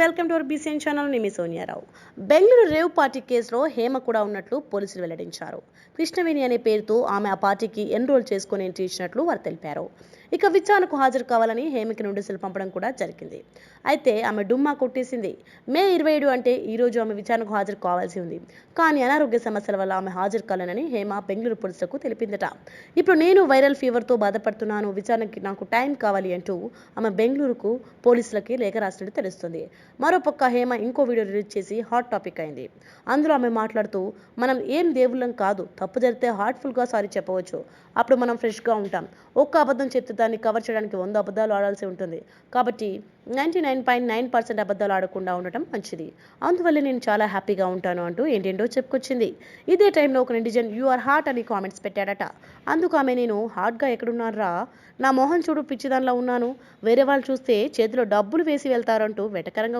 Welcome to our BCN channel. నేను మీ Sonia Rao Bengaluru rave party కేసులో హేమ కూడా ఉన్నట్లు పోలీసులు వెల్లడించారు. కృష్ణవేణి అనే పేరుతో ఆమె ఆ పార్టీకి ఎన్రోల్ చేసుకుని ఎంట్రీ ఇచ్చినట్లు వారు తెలిపారు. ఇక విచారణకు హాజరు కావాలని హేమకి నోటీసులు పంపడం కూడా జరిగింది. అయితే ఆమె డుమ్మా కొట్టేసింది. మే ఇరవై ఏడు అంటే ఈ రోజు ఆమె విచారణకు హాజరు కావాల్సి ఉంది. కానీ అనారోగ్య సమస్యల వల్ల ఆమె హాజరు కాలేనని హేమ బెంగళూరు పోలీసులకు తెలిపిందట. ఇప్పుడు నేను వైరల్ ఫీవర్తో బాధపడుతున్నాను. విచారణకి నాకు టైం కావాలి అంటూ ఆమె బెంగళూరుకు పోలీసులకి లేఖ రాసినట్టు తెలుస్తుంది. మరోపక్క హేమ ఇంకో వీడియో రిలీజ్ చేసి హాట్ టాపిక్ అయింది. అందులో ఆమె మాట్లాడుతూ మనం ఏం దేవుళ్ళం కాదు తప్పు జరిగితే హార్ట్ఫుల్గా సారీ చెప్పవచ్చు. అప్పుడు మనం ఫ్రెష్గా ఉంటాం. ఒక్క అబద్ధం చెప్తే దాన్ని కవర్ చేయడానికి వంద అబద్ధాలు ఆడాల్సి ఉంటుంది. కాబట్టి ninety nine point nine percent అబద్ధాలు ఆడకుండా ఉండటం మంచిది. అందువల్ల నేను చాలా హ్యాపీగా ఉంటాను అంటూ ఏంటేంటో చెప్పుకొచ్చింది. ఇదే టైంలో ఒక నెటిజన్ యు ఆర్ హార్ట్ అని కామెంట్స్ పెట్టాడట. అందుకు ఆమె నేను హార్ట్గా ఎక్కడున్నారా నా మొహం చూడు పిచ్చిదానిలో ఉన్నాను. వేరే వాళ్ళు చూస్తే చేతిలో డబ్బులు వేసి వెళ్తారంటూ వెటకరంగా